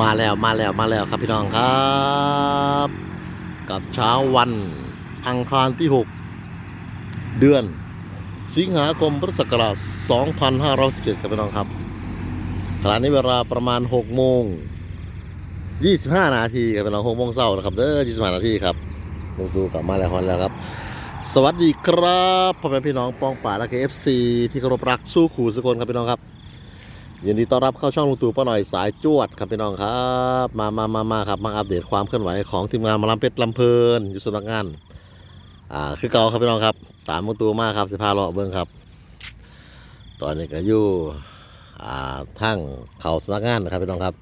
มาแล้วมาแล้วมาแล้วครับพี่น้องครับ กับเช้าวันอังคารที่ 6 เดือน สิงหาคมพุทธศักราช 2517ครับพี่น้องครับขณะนี้เวลาประมาณ6โมง25 นาทีครับพี่น้อง6โมงเช้านะครับเด้อ25 นาทีครับลงดูกลับมาแล้วฮอนแล้วครับ สวัสดีครับพ่อแม่พี่น้องปองป่าและเอฟซีที่เคารพรักสู้ขู่สกลครับพี่น้องครับ ยินดีต้อนรับเข้าช่องลุงตู่ป้าหน่อยสายจวดครับพี่น้องครับมามามามาครับมาอัปเดตความเคลื่อนไหวของทีมงานมาลำเพชรลำเพลินอยู่สำนักงานอ่าคือเก่าครับพี่น้องครับตามลุงตู่มาครับสิพาเลาะเบิ้งครับ ตอนนี้ก็อยู่อ่าทั้งเขาสำนักงานนะครับพี่น้องครับ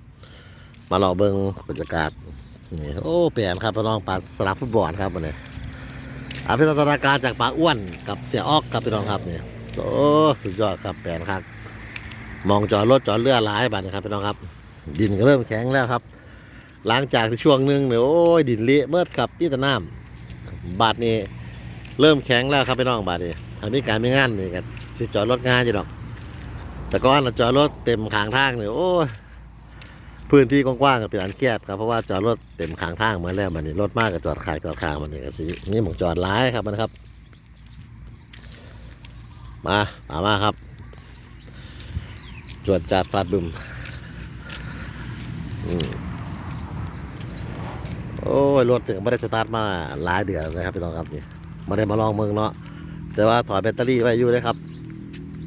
มาเลาะเบิ้งบรรยากาศนี่โอ้เปลี่ยนครับพี่น้องปาสนามฟุตบอลครับวันนี้อาพิจารณาการจากปลาอ้วนกับเสียออกครับพี่น้องครับนี่โอ้สุดยอดครับแปลนครับ มองจอดรถจอดเรือหลายบัดนะครับพี่น้องครับ ดินก็เริ่มแข็งแล้วครับ หลังจากช่วงหนึ่งเนี่ยโอ้ยดินเละเมื่อครับพี่ตะน้ำบาดนี้เริ่มแข็งแล้วครับพี่น้องบาดนี้ทางนี้การไม่งานนี่กันสิจอดรถง่ายจีดอก แต่ก่อนจอดรถเต็มขางทางเนี่ยโอ้ยพื้นที่กว้างๆกับเป็นอันเครียดครับเพราะว่าจอดรถเต็มขางทางเหมือนแล้วบัดนี้รถมากกับจอดขายจอดขางมันนี่ก็สินี่มองจอดหลายครับมันครับ มาตามมาครับ จวดจัดฟาดดุมอืมโอ้ยรถถึงไม่ได้สตาร์ทมาหลายเดือนเลยครับพี่น้องครับนี่ไม่ได้มาลองเมืองเนาะแต่ว่าถอยแบตเตอรี่ไว้อยู่เลยครับ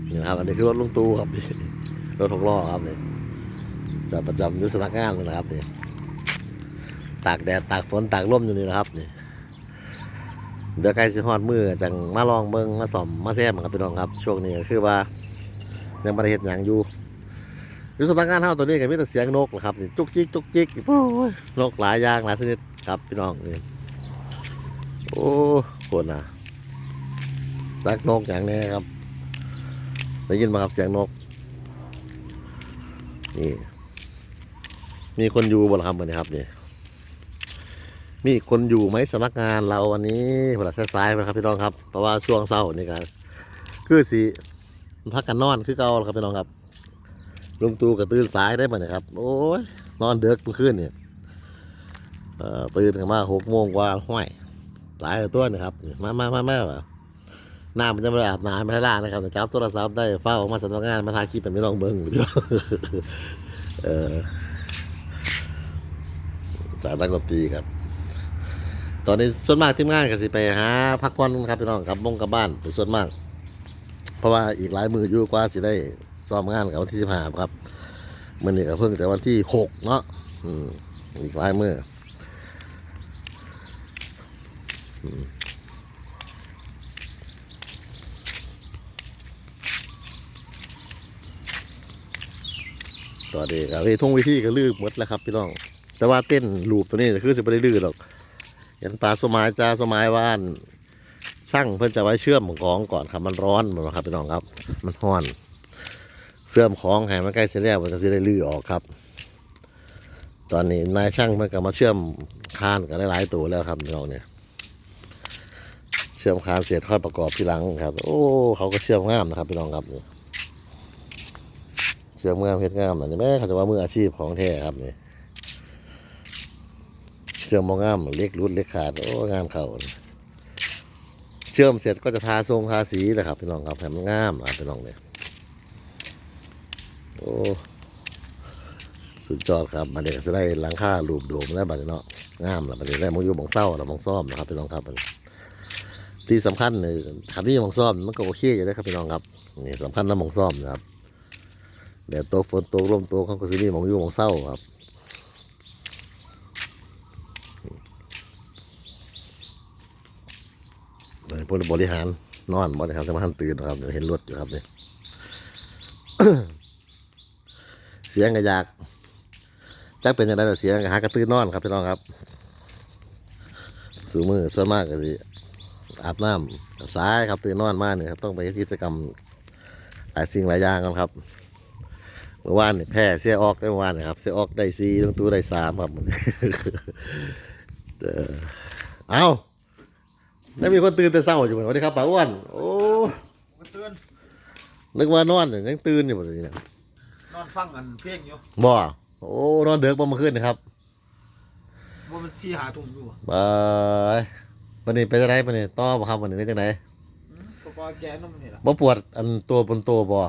นี่นะครับอันนี้คือรถลุงตูครับนี่รถหกล้อครับนี่จอดประจำยุสำนักงานนะครับนี่ตากแดดตากฝนตากลมอยู่นี่นะครับนี่เดี๋ยวใกล้สิฮอดมือจังมาลองเบิ่งมาสอมมาแซมครับพี่น้องครับ ช่วงนี้คือว่ายังไม่ได้เห็นอย่างอยู่ อยู่สำนักงานเท่าตัวนี้ก็มีแต่เสียงนกแหละครับนี่จุกจิกจุกจิกโอ้ยนกหลายอย่างหลายชนิดครับพี่น้องนี่โอ้โคนนะสักนกอย่างนี้ครับได้ยินมาครับเสียงนกนี่มีคนอยู่บนครับเหมือนครับนี่มีคนอยู่ไหมสำนักงานเราวันนี้เวลาซ้ายๆนะครับพี่น้องครับเพราะว่าช่วงเศร้านี่กันคือสีพักกันนอนคือเก่าแล้วครับพี่น้องครับ ลุงตู่ก็ตื่นสายได้มาเนี่ยครับ โอ้ยนอนเด็กเมื่อคืนเนี่ยตื่นกันมาหกโมงกว่าห้อยหลายตัวนะครับ มามามามาว่าน้ำมันจะไม่ได้อาบน้ำไม่ได้ล้างนะครับจับโทรศัพท์ได้เฝ้ามาสำนักงานมาถ่าคลิปเป็นไม่ลองเบิ้งพี่น้องเออจากนักดนตรีครับ ตอนนี้ส่วนมากทีมงานก็สิไปหาพักผ่อนครับพี่น้องกลับมงกลับบ้านเป็นส่วนมาก เพราะว่าอีกหลายมืออยู่กว่าสิได้ ซ้อมงานกับวันที่สิบห้าครับมันนี่ก็เพิ่งแต่วันที่หกเนาะอืมอีกหลายมืออมตอนนี้ครับทุ่งวิธีก็ลืมหมดแล้วครับพี่น้อง แต่ว่าเต้นลูปตัวนี้คือสิไม่ได้ลือหรอกเห็นปลาสมัยจ้าสมัยว่านช่างเพื่อนจะไว้เชื่อมของก่อนครับมันร้อนหมดครับพี่น้องครับ มันห้อน เสื่อมของให้มันใกล้เสร็จแล้วมันก็จะได้ลื้อออกครับ ตอนนี้นายช่างมันก็มาเชื่อมคานกันหลายตัวแล้วครับพี่น้องเนี่ย เชื่อมคานเสร็จค่อยประกอบทีหลังครับ โอ้เขาก็เชื่อมงามนะครับพี่น้องครับนี่เชื่อมงามเพชรงามนะแม่เขาจะว่ามืออาชีพของแท้ครับนี่เชื่อมมองงามเล็กรุดเล็กขาดโอ้งานเขาเชื่อมเสร็จก็จะทาทรงทาสีนะครับพี่น้องครับให้มันงามอะพี่น้องเนี่ย โอ้สุดยอดครับมันเด็กจะได้หลังคารูปโดมแล้วบัดเนาะงามล้วบัดนี้ได้มองอยู่มองเศร้าล้วมองซ่อมนะครับพี่น้องครับที่สำคัญเลยขันที่มองซ่อมมันก็โอเคอยู่แล้วครับพี่น้องครับนี่สำคัญนะมองซ่อมนะครับเดี๋ยวโตกฝนตกร่มตกเขาก็จะมีมองอยู่มองเศร้าครับพวกบริหารนอนบริหารสมาธิตื่นนะครับเดี๋ยวเห็นรถอยู่ครับเนี่ย เสียงกระยากจักเป็นยังไงเราเสียงกระหากระตื้นนอนครับพี่น้องครับสูมือส่วนมากก็สิอาบน้ำสายครับตื่นนอนมากเนี่ยครับต้องไปกิจกรรมหลายสิ่งหลายอย่างกันครับเมื่อวานเนี่ยแพ้เสียออกได้เมื่อวานนะครับ เสียออกได้สี่ลงตู้ได้สามครับเอาแล้วมีคนตื่นแต่เช้าอยู่เหมือนวัสดีครับป้าอ้วนโอ้มาตือนนึกว่านอนเนี่ยยังตื่นอยู่หมดเลยเนี่ย อนฟังกันเพลงอยู่บ่โอ้นอนเดือกบ่เมื่อคืนนะครับว่ามันชี้หาทุ่มอยู่อะบายวันนี้ไปจังไดวันนี้ต่อบ่ครับวันนี้ได้จังไดอืมก็ปอแกนมนี่ล่ะบ่ปวดอันตัวบนตัวบ่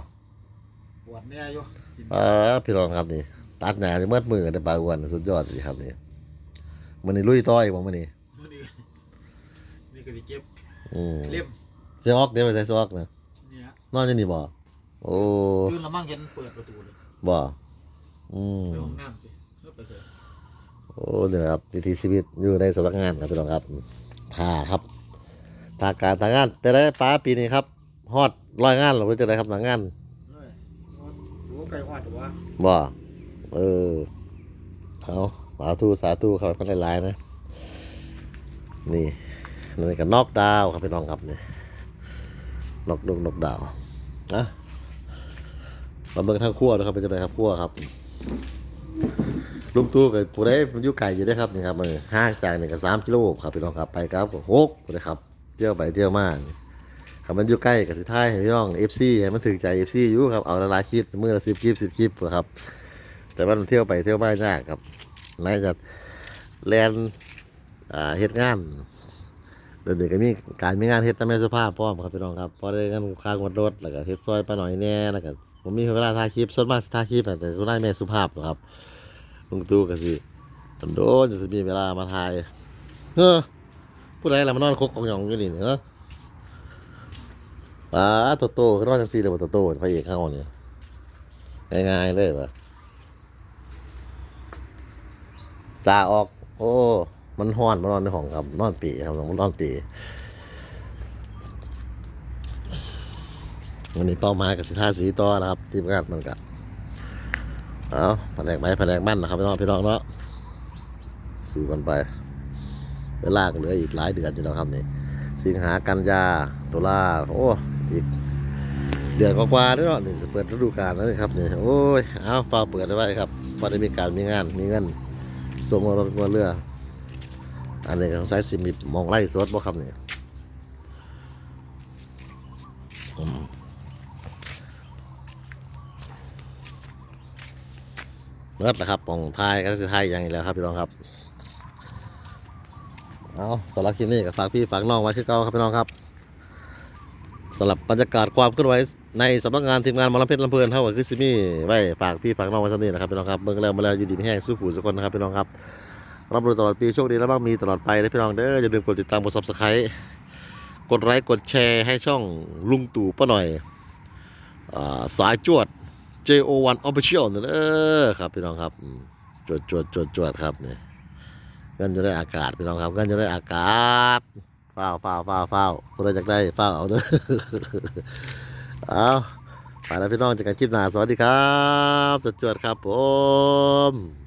ปวดแน่อยู่กินอ่าพี่น้องครับนี่ ตัดหน้านี่เมื่อมือกันแต่ปลาอ้วนสุดยอดเลยครับนี่มื้อนี้ลุยต่ออีกบ่มื้อนี้มื้อนี้นี่ก็สิเก็บอืมเล่มเสียออกเดี๋ยวไปใส่ซอกนะเนี่ยนอนอยู่นี่บ่ โอ้ตื่นแล้วมั่งเห็นเปิดประตูเลยบ่อืมไปห้องน้ำสิเพื่อไปเถอะโอ้เนี่ยครับวิถีชีวิตอยู่ในสำนักงานครับพี่น้องครับท่าครับท่าการทางงานไปได้ป้าปีนี้ครับฮอดร้อยงานหรือจะได้ครับทางงานเอ้ยดูว่าไก่หอดหรือว่าบ่เออเอาสาธุสาธุครับมันหลายๆนะ นี่นี่ก็นอกดาวครับพี่น้องครับนี่นอกดงนอกดาวนะ มาเบิ่งทางครัวนะครับเป็นจังไดครับครัวครับลุงตู้กับผู้ใดมันอยู่ไกลอยู่ได้ครับนี่ครับมันห่างจากนี่ก็สามกิโลครับพี่น้องครับไปครับก็หกนะครับเที่ยวไปเที่ยวมาครับมันอยู่ใกล้กับสิท้ายพี่น้องเอฟซีมันถึงใจเอฟซีอยู่ครับเอาละลายคลิปมือละสิบคลิปสิบคลิปนะครับ แต่ว่ามันเที่ยวไปเที่ยวมายากครับนายจะแลนอ่าเฮ็ดงานเดี๋ยวนี้ก็มีการมีงานเฮ็ดตามแม่สภาพพร้อมครับพี่น้องครับพอได้เงินค่างวดรถแล้วก็เฮ็ดซอยไปหน่อยแน่แล้วก็ ผมมีเวลาถ่ายคลิปส่วนมากสิถ่ายคลิปแต่ก็ได้แม่สุภาพครับลุงตู้ก็สิโดนจะมีเวลามาถ่ายเฮ้อผู้ใดล่ะมานอนคกกองหยองอยู่นี่เนาะป้าโตโต้ก็นอนจังซี่เลยบ่โตโต้พระเอกเข้าเนี่ยง่ายๆเลยวะตาออก โอ้ มันห้อนมานอนในห้องครับ นอนปีครับมันนอนปี วันนี้เป้าหมายกับสิทาสีต่อนะครับทีมงานมันกับเอาแผนกไม้แผนกมั่นนะครับพี่น้องพี่น้องเนาะสู้กันไปเวลากเหลืออีกหลายเดือนอยู่แล้วครับนี่สิงหากันยาตุลาโอ้อีกเดือนกว่าๆด้วยเนาะนี่เปิดฤดูกาลแล้วนี่ครับนี่โอ้ยเอาฟ้าเปิดไว้ครับพอได้มีการมีงานมีเงินส่งรถมาเรือ อันนี้ของสายสิมีมองไล่สดบ่ครับนี่ยอืม เมื่อละครับมองทายก็จะทายอย่างนี้แล้วครับพี่น้องครับ เอาสำหรับคลิปนี้ก็ฝากพี่ฝากน้องไว้คือเก่าครับพี่น้องครับสำหรับบรรยากาศความเคลื่อนไหวในสำนักงานทีมงานมอลำเพชรลำเพลินเท่ากับคือซิมี่ไว้ฝากพี่ฝากน้องไว้สักนิดนะครับพี่น้องครับเบิ่งแล้วมาแล้วอยู่ดีไม่แห้งสู้ขู่ทุกคนนะครับพี่น้องครับรับรู้ตลอดปีโชคดีและบ้างมีตลอดไปนะพี่น้องเด้ออย่าลืมกดติดตามกด subscribe กดไลค์กดแชร์ให้ช่องลุงตู่ป้าหน่อยอสายจวด JO1 Official นั่นเออครับพี่น้องครับจวดจวดจวดจวดครับเนี่ยเงินจะได้อากาศพี่น้องครับเงินจะได้อากาศเฝ้าเฝ้าเฝ้าเฝ้าคนใดอยากได้เฝ้าเอาเด้อเอาไปแล้วพี่น้องเจอกันคลิปหน้าสวัสดีครับ สจวดครับผม